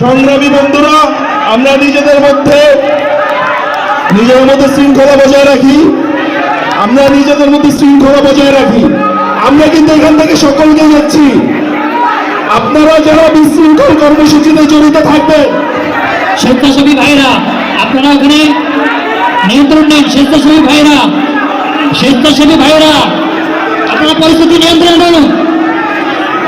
সংগ্রামী বন্ধুরা, আমরা নিজেদের মধ্যে নিজের মধ্যে শৃঙ্খলা বজায় রাখি। আমরা নিজেদের মধ্যে শৃঙ্খলা বজায় রাখি। আমরা কিন্তু এখান থেকে সকলকে যাচ্ছি। আপনারা যারা বিশৃঙ্খল কর্মসূচিতে জড়িত থাকবেন, স্বেচ্ছাসেবী ভাইরা, আপনারা ওখানে নিয়ন্ত্রণ নেন, স্বেচ্ছাসেবী ভাইরা স্বেচ্ছাসেবী ভাইরা, আপনারা পরিস্থিতি নিয়ন্ত্রণ করুন।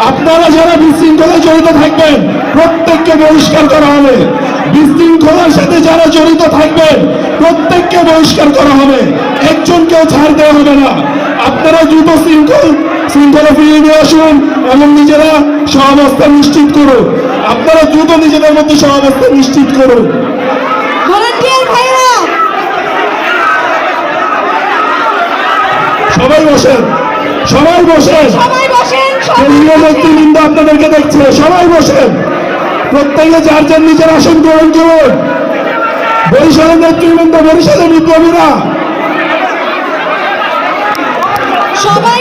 আপনারা যারা বিশৃঙ্খলায় জড়িত থাকবেন প্রত্যেককে বহিষ্কার করা হবে। বিশৃঙ্খলার সাথে যারা জড়িত থাকবেন প্রত্যেককে বহিষ্কার করা হবে। একজনকেও ছাড় দেওয়া হবে না। আপনারা দ্রুত শৃঙ্খল শৃঙ্খলা ফিরিয়ে নিয়ে আসুন এবং নিজেরা সহাবস্থান নিশ্চিত করুন। আপনারা দ্রুত নিজেদের মধ্যে সহাবস্থান নিশ্চিত করুন। সবাই বসেন। সবাই বসেন। কেন্দ্রীয় মন্ত্রীবৃন্দ আপনাদেরকে দেখছে, সবাই বসেন। প্রত্যেকে যার যার নিজের আসন গ্রহণ করুন। বরিশালের নেতৃবৃন্দ, বরিশালের বিপ্লবীরা। সবাই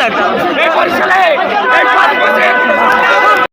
लगा